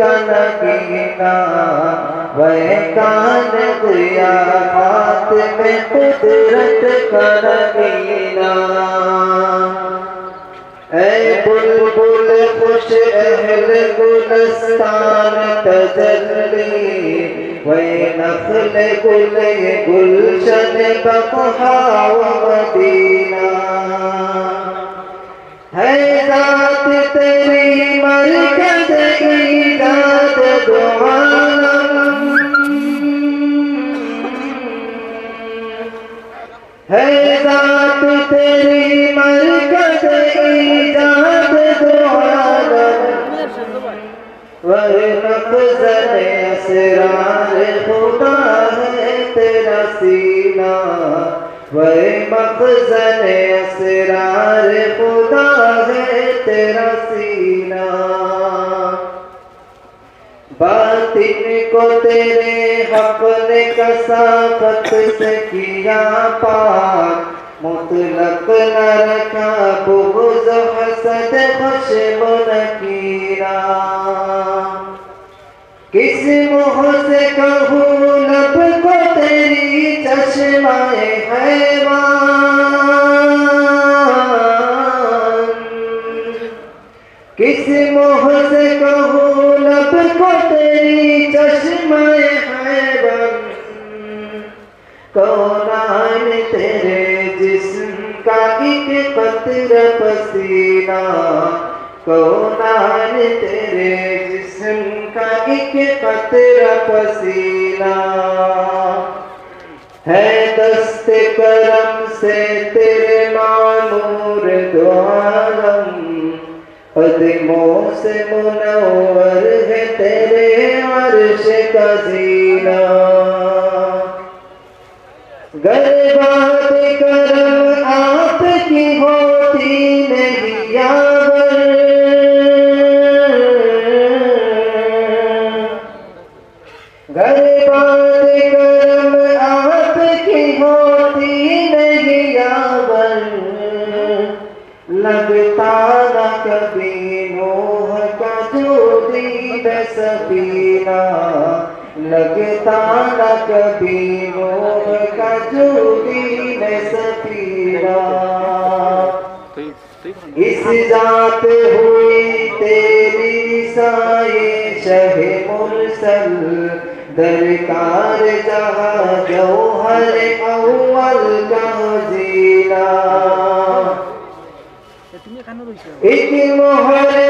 का नगीना वह कान दिया हाथ में कुदरत का नगीना ऐ बुलबुल खुश अहल गुलस्तान तजल्ली वे नखल गुल गुलशन बकहा व असरार खुदा है तेरा सीना बातिन को तेरे हक ने कसाफत से किया पाक मुतलक न रखा बुग़्ज़ हसद खशम नकीरा किस मुँह से कहूँ लब को तेरी चश्माए हैवान मुँह से कहूँ लब को तेरी चश्माए हैवान कौनान तेरे जिस्म का एक कतरा पसीना। कौनान तेरे जिस्म का एक कतरा पसीना। है दस्त करम से तेरे मामूर दो कदमों से मुनवर है तेरे अर्श का जीना। गर बात करम आपकी होती नहीं यावर। गर मत पीवो इस जात हुई तेरी साई शहे मुरसल दरकार जहाँ जौहर अव्वल का जीना इतनी मोहरे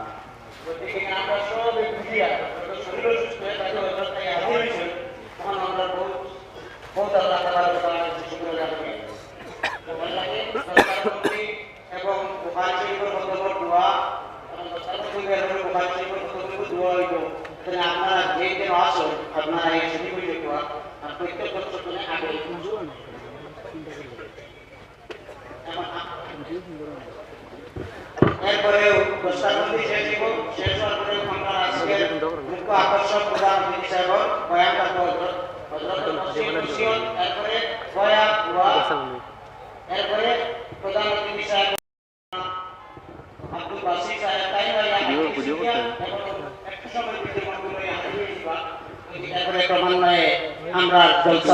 আমরা সব বুঝিয়া শরীর অসুস্থ হয়ে ওই অবস্থায় হয়েছে তখন আমরা বহুত বহুত আল্লাহ তালার শুক্র জানাবি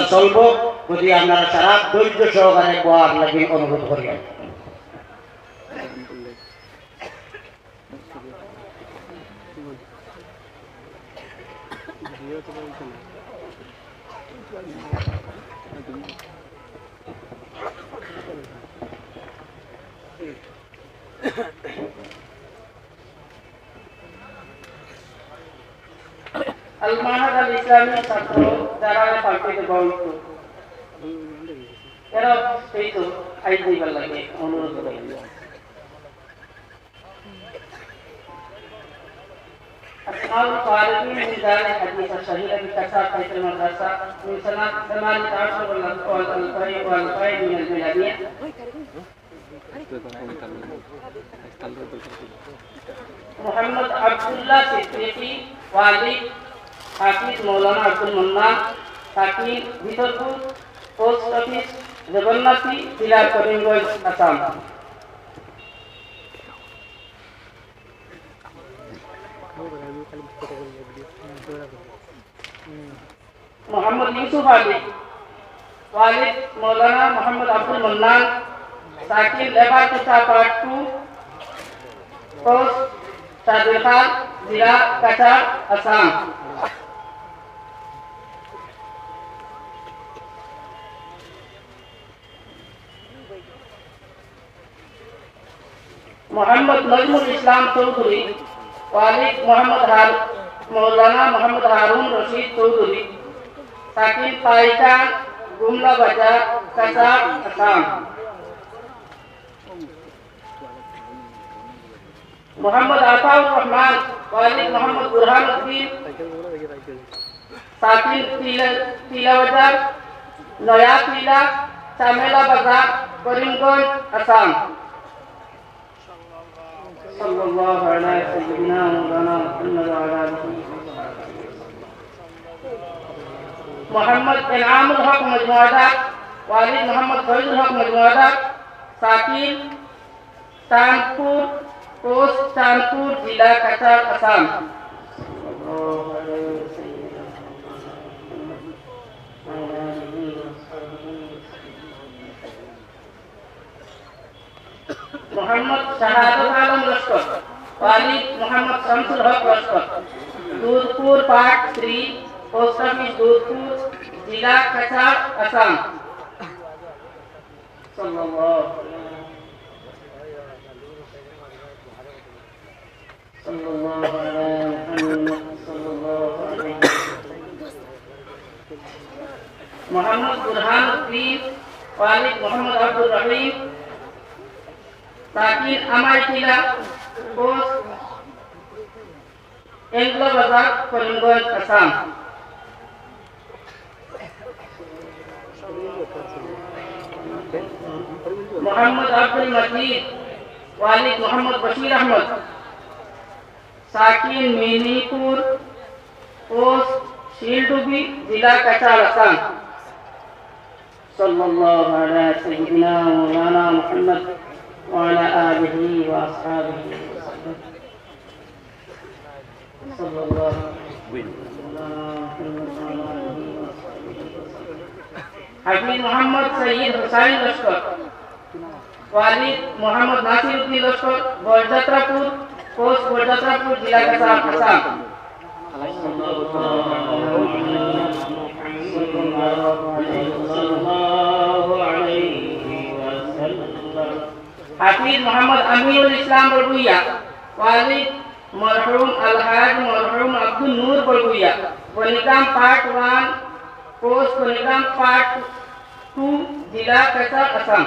চলবো যদি আপনারা সারা ধৈর্য সহকারে বোয়ার লাগে অনুরোধ করিয়া আলমাহাদ আল ইসলামী ছাত্র যারা পার্টিতে বন্ধ এরা সেই তো আইন দিবার লাগে অনুরোধ করে أصحاب الخارجين من دار الحديث الشهيرة بكسر حيث المدرسة من سنة ثمانية عشر والألفين والألفين من الميلادية মোহাম্মদ আব্দুল্লাহ সিদ্দিকী ওয়ালিদ হাফিজ মৌলানা আব্দুল মান্নান সাকিব ভিতরপুর পোস্ট অফিস জগন্নাথী, জেলা করিমগঞ্জ, আসাম। মোহাম্মদ ইউসুফ আলী, ওয়ালিদ মৌলানা মোহাম্মদ আব্দুল মান্নান সাকিব লেবার কিসা part two, post Sadir Khan, জিলা কাছাড়, আসাম। মোহাম্মদ নজমুল ইসলাম চৌধুরী, ওয়ালিদ মোহাম্মদ হার, মৌলানা মোহাম্মদ হারুন রশিদ চৌধুরী, সাকিব পাইকান গুমলা বাজার, কাসাব আসাম মোহাম্মদ আতাউর রহমান, ওয়ালিদ মোহাম্মদ বুরহান উদ্দিন, সাকিব তিলা বাজার নয়া তিলা, চামেলা বাজার, করিমগঞ্জ, আসাম। الله على سيدنا مولانا محمد وعلى آله محمد انعام الحق مجموعات والد محمد فريد الحق مجموعات ساكن تانپور پوسٹ تانپور ضلع کچار آسام. محمد شهادت عالم لشکر. वालिद मोहम्मद शमसुल हक वस्त्र Dudhpur part three post office Dudhpur जिला कचार असम। मोहम्मद बुरहान उद्दीन वालिद मोहम्मद अब्दुल रहीम ताकि अमर किला Babak मोहम्मद अब्दुल मजीद, वालिद मोहम्मद बशीर अहमद. साकिन मीनीपुर, पोस्ट जिला कचार असम सल्लल्लाहु अलैहि सय्यदना मौलाना मोहम्मद وعلى आलिहि व وسلم हाफिज मोहम्मद सईद हुसैन लश्कर, वालिद मोहम्मद नासिरुद्दीन लश्कर गोरजात्रापुर पोस्ट गोरजात्रापुर जिला का आसाम। हाफिज मोहम्मद अमीरुल इस्लाम बड़ुया वालिद মরহুম আলহাজ মরহুম Abdul Noor Barbhuiya Banikam part one post Banikam part two জেলা কাছাড় আসাম।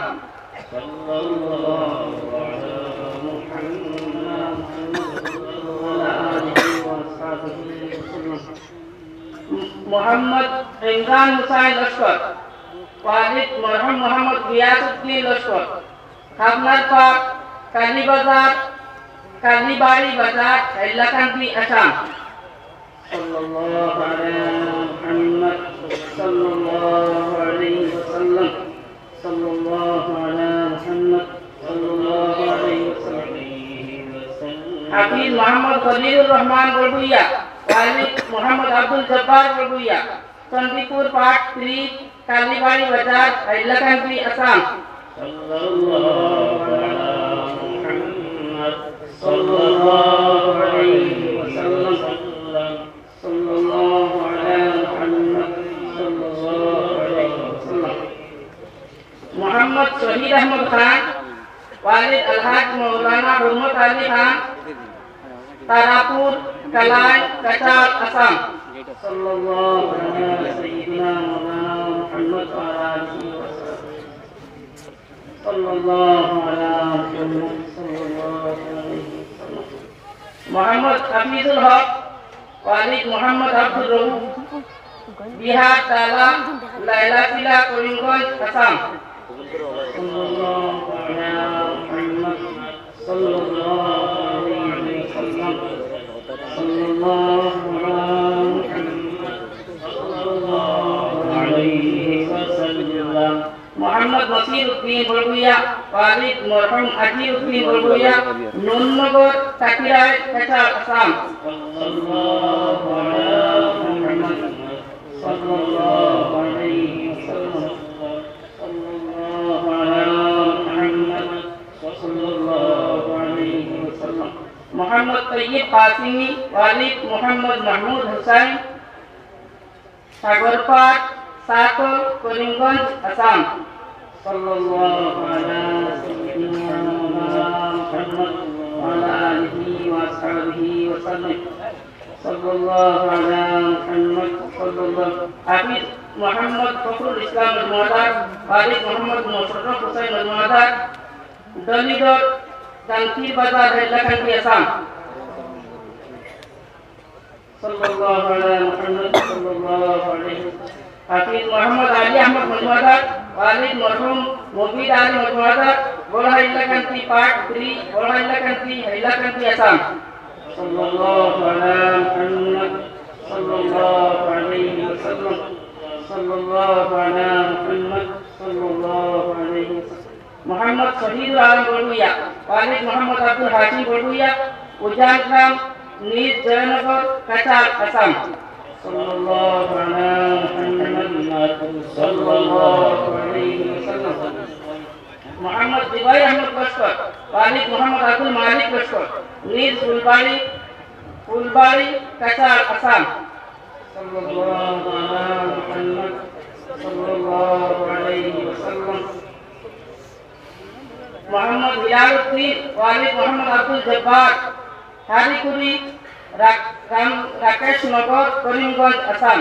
মোহাম্মদ ইমরান হুসাইন লস্কর, ওয়ালিদ মরহুম মোহাম্মদ গিয়াসউদ্দিন লস্কর খাবনার পাক কালীবাজার কালীবাড়ি বাজার হাইলাকান্দি আসাম সাল্লাল্লাহু আলা মুহাম্মদ সাল্লাল্লাহু আলাইহি ওয়াসাল্লাম সাল্লাল্লাহু আলা মুহাম্মদ সাল্লাল্লাহু আলাইহি ওয়াসাল্লাম হাফিজ মোহাম্মদ খলিলুর রহমান বড়বুইয়া ওয়ালিদ মোহাম্মদ আব্দুল জব্বার বড়বুইয়া চন্দিপুর পাট থ্রি কালীবাড়ি বাজার হাইলাকান্দি আসাম صلى الله على محمد صلى الله عليه وسلم صلى الله على محمد صلى الله عليه وسلم মোহাম্মদ শহীদ আহমদ খান ওয়ালিদ আলহাজ মৌলানা হুরমত আলী খান তারাপুর কালাই কাচার আসাম সাল্লাল্লাহু আলা সাইয়্যিদিনা মাওলানা মুহাম্মদ ওয়া আলা আলিহি ওয়া সাহবিহি সাল্লাল্লাহু আলা মোহাম্মদ হাফিজুল হক, ওয়ালিদ মোহাম্মদ আব্দুর রউফ, বিহার তালা লাইলা পিলা করিমগঞ্জ, আসাম। সাল্লাল্লাহু আলা মুহাম্মদ সাল্লাল্লাহু আলাইহি ওয়াসাল্লাম। মোহাম্মদ নসির উদ্দিন বড়বুইয়া ওয়ালিদ মরহুম আজির উদ্দিন বড়বুইয়া নুননগর তাকিরায় কাছা আসাম সাল্লাল্লাহু আলা মুহাম্মদ সাল্লাল্লাহু আলাইহি ওয়াসাল্লাম সাল্লাল্লাহু আলা মুহাম্মদ সাল্লাল্লাহু আলাইহি ওয়াসাল্লাম মোহাম্মদ তৈয়ব কাসিমি ওয়ালিদ মোহাম্মদ মাহমুদ হুসাইন সাগরপাট সাতল صلى الله على سيدنا مولانا محمد وعلى آله وأصحابه وسلم صلى الله على محمد صلى الله حافظ محمد فخر الإسلام المعداد فارق محمد مشرف حسين المعداد دليدور تنكي بازار ہے لکھن کی اسام صلى الله على محمد صلى الله عليه حافظ محمد علي أحمد المعداد وسلم হাফিজ মোহাম্মদ আলী আহমদ মজুমদার ওয়ালিদ মরহুম মফিদ আলী মজুমদার বড় হাইলাকান্দি পার্ট থ্রি বড় হাইলাকান্দি হাইলাকান্দি আসাম সাল্লাল্লাহু আলা মুহাম্মদ সাল্লাল্লাহু আলাইহি ওয়াসাল্লাম সাল্লাল্লাহু আলা মুহাম্মদ সাল্লাল্লাহু আলাইহি ওয়াসাল্লাম মোহাম্মদ শহীদুল আলম বড়ুইয়া ওয়ালিদ মোহাম্মদ আব্দুল হাকিম বড়ুইয়া উজান গ্রাম নিজ জয়নগর কাচার আসাম সাল্লাল্লাহু আলা মুহাম্মদ রাকেশ নগর করিমগঞ্জ আসাম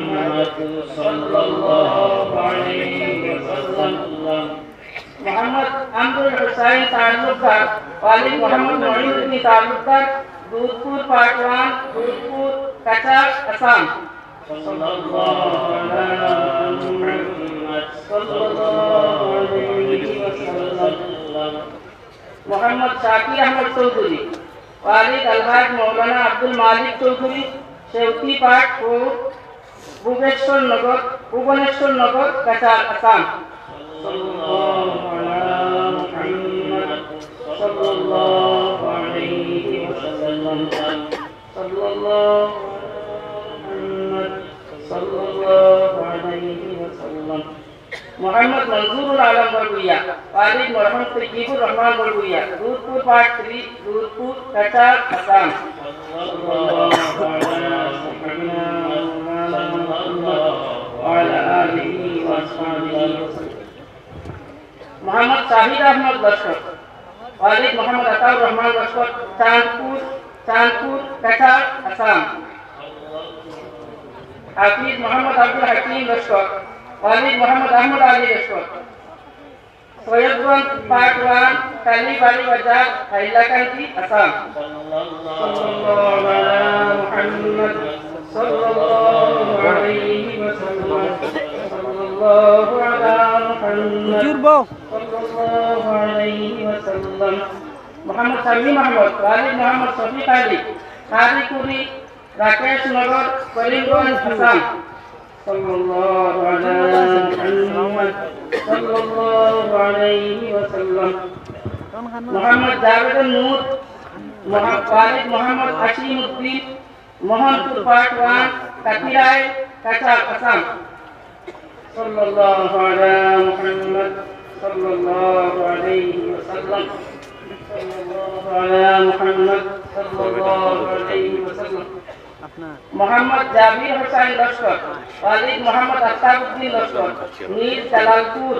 আলা মুহাম্মদ সাল্লাল্লাহু আলাইহি ওয়াসাল্লাম মোহাম্মদ আব্দুল হুসাইন তালুকদার ওয়ালিদ মোহাম্মদ মঈনুদ্দিন তালুকদার দুধপুর পাটওয়ান দুধপুর কাছাড় আসাম সাল্লাল্লাহু আলা মুহাম্মদ সাল্লাল্লাহু আলাইহি ওয়াসাল্লাম মোহাম্মদ শাকির আহমদ চৌধুরী ওয়ালিদ আলহাজ মৌলানা আব্দুল মালিক চৌধুরী সেউতি পাট ও ভুবনেশ্বর নগর ভুবনেশ্বর নগর কাছার আসাম। মুহাম্মদ মুহাম্মদ মোহাম্মদ মনজুরুল আলম বড়ুইয়া ওয়ালিদ মরহম তৈজিবুর রহমান বড়ুইয়া দুধপুর পাট দুধপুর কাচার আসাম। মোহাম্মদ শাহিদ আহমদ লস্কর ওয়ালিদ মোহাম্মদ আতাউর রহমান লস্কর চাঁদপুর চাঁদপুর কাচার আসাম হাফিজ মোহাম্মদ আব্দুল হাকিম লস্কর ওয়ালিদ মোহাম্মদ আহমদ আলী লস্কর সৈয়দগঞ্জ পার্ট ওয়ান কালীবাড়ি বাজার হাইলাকান্দি আসাম সাল্লাল্লাহু আলা মুহাম্মদ সাল্লাল্লাহু আলাইহি ওয়াসাল্লাম সাল্লাল্লাহু আলা মুহাম্মদ হুজুর বউ সাল্লাল্লাহু الله عليه وسلم মোহাম্মদ শামীম আহমদ ওয়ালিদ মোহাম্মদ শফিক আলী কারিকুরি রাকেশ নগর করিমগঞ্জ আসাম صلى الله على محمد صلى الله عليه وسلم মোহাম্মদ জাভেদ নূর ওয়ালিদ মোহাম্মদ আসিম উদ্দিন মোহনপুর পার্ট ওয়ান কাকিরায় কাঁচা আসাম صلى الله على محمد صلى الله عليه وسلم صلى الله على محمد صلى الله عليه وسلم মোহাম্মদ জাবির হোসেন লস্কর ওয়ালিদ মোহাম্মদ আফতাবউদ্দিন লস্কর মীর জালালপুর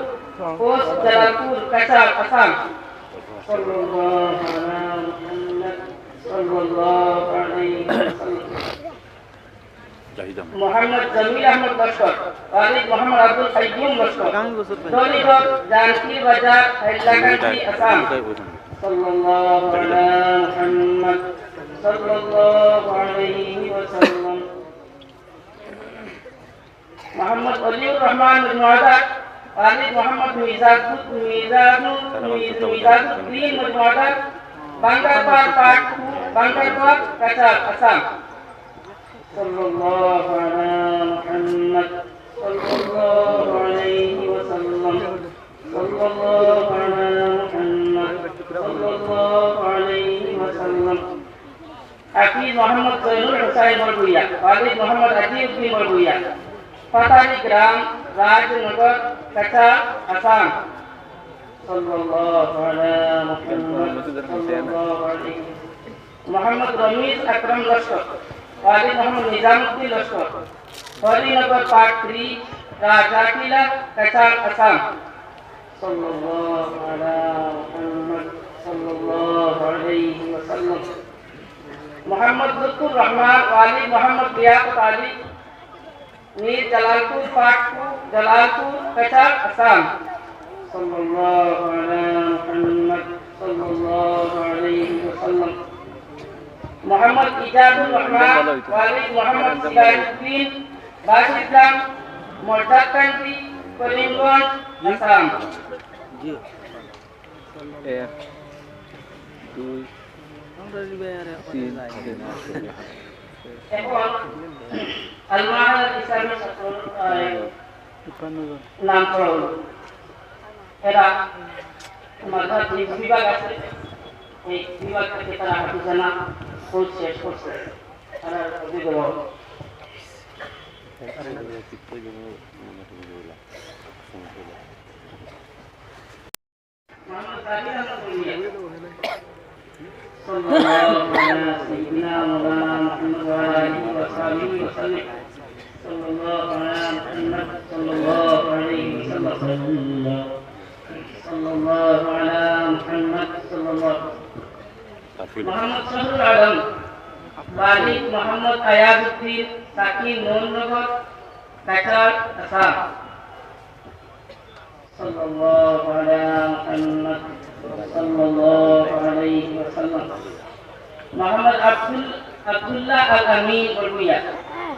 পোস্ট জালালপুর কাছাড় আসাম صلى الله على محمد صلى الله عليه وسلم চাহিদা মোহাম্মদ জমিল আহমদ লস্কর ওয়ালিদ মোহাম্মদ আব্দুল সাইদুল লস্কর আগামী বছর ধনীগঞ্জ জানকি বাজার হাইলাকান্দি আসাম সাল্লাল্লাহু আলা মুহাম্মদ সাল্লাল্লাহু আলাইহি ওয়াসাল্লাম মোহাম্মদ অলিউর রহমান নওয়াদা ওয়ালিদ মোহাম্মদ মিজাদুল মিজাদুল মিজাদুল নওয়াদা বাংলাপাড় পাট বাংলাপাড় কাঁচা আসাম صلى الله على محمد صلى الله عليه وسلم صلى الله على محمد صلى الله عليه وسلم أكيد محمد زينul حسين مربويا والد محمد أكيد بن مربويا পাতালি গ্রাম রাজনগর কটা আসাম মোহাম্মদ রমিজ আকরম লস্কর कॉलेज हम निजामुद्दीन लश्कर फौजी नंबर पार्ट थ्री राजा किला कचार असम। मोहम्मद लुत्फुर रहमान वाली मोहम्मद लियाकत अली मीर जलालपुर पाटपुर जलालपुर, कचार असम। सल्लल्लाहु अलैहि मोहम्मद सल्लल्लाहु अलैहि वसल्लम। মোহাম্মদ ইজাদুর রহমান ওয়ালিদ মোহাম্মদ সিরাজউদ্দিন বাস ইসলাম মোর্দাকান্তি করিমগঞ্জ আসাম। তারা হাফিজানা قدس قدس أنا أريد الوضوء صلى الله على سيدنا مولانا محمد وعلى اله وصحبه وسلم صلى الله على محمد صلى الله عليه وسلم صلى الله على محمد صلى الله عليه وسلم মালিক মোহাম্মদ আব্দুল্লাহ আল আমিন বলবুইয়া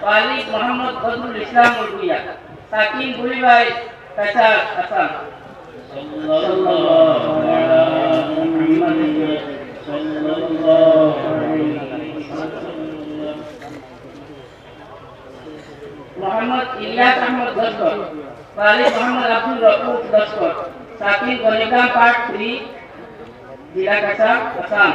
মালিক মোহাম্মদ বদরুল ইসলাম বলবুইয়া সাকিব বুড়িভাই কাটার আসাম। ওয়ালিদ মোহাম্মদ আব্দুল রফুক লস্কর সাকিব গনিকাম পার্ট থ্রি জেলা কাছা আসাম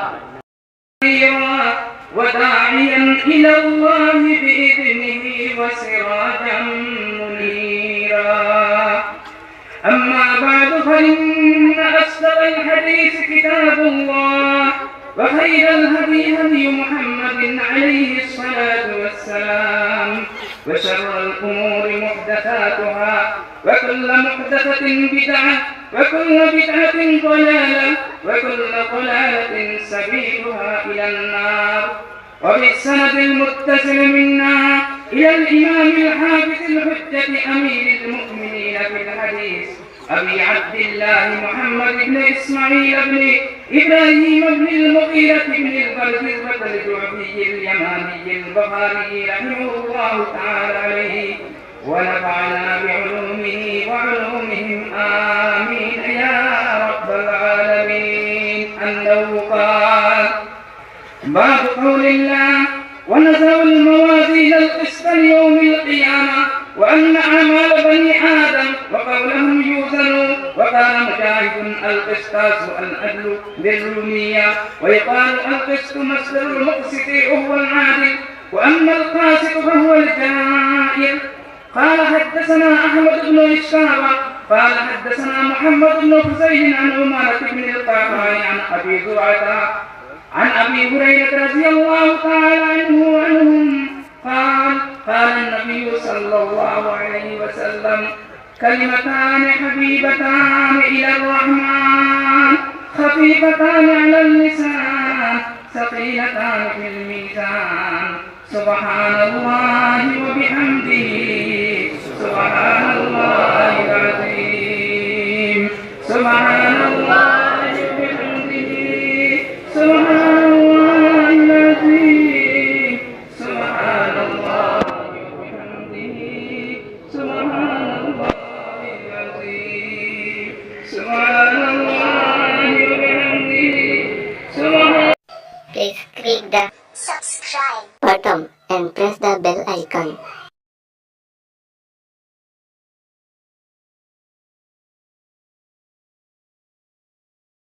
وداعيا إلى الله بإذنه وسراجا منيرا أما بعد فإن أصدق الحديث كتاب الله وخير الهدي هدي محمد عليه الصلاة والسلام وشر الأمور محدثاتها وكل محدثة بدعة وكل بدعة ضلالة وكل ضلالة سبيلها إلى النار. وبالسند المتصل منا إلى الإمام الحافظ الحجة أمير المؤمنين في الحديث. أبي عبد الله محمد بن إسماعيل بن إبراهيم بن المغيرة بن البلد الجعفي اليماني البخاري رحمه الله تعالى عليه. ونفعنا بعلومه وعلومهم. آمين. يا أنه قال باب قول الله ونزل الموازين القسط ليوم القيامة وأن أعمال بني آدم وقولهم وقال مجاهد القسطاس العدل بالرومية ويقال القسط مصدر المقسط وهو العادل. وأما القاسط فهو الجائر قال حدثنا أحمد بن إسحاق قال حدثنا محمد بن حسين عن عمارة بن القعقاع عن أبي زرعة عن أبي هريرة رضي الله تعالى عنه وعنهم قال قال النبي صلى الله عليه وسلم كلمتان حبيبتان إلى الرحمن خفيفتان على اللسان ثقيلتان في الميزان. سبحان الله وبحمده سبحان الله العظيم. سبحان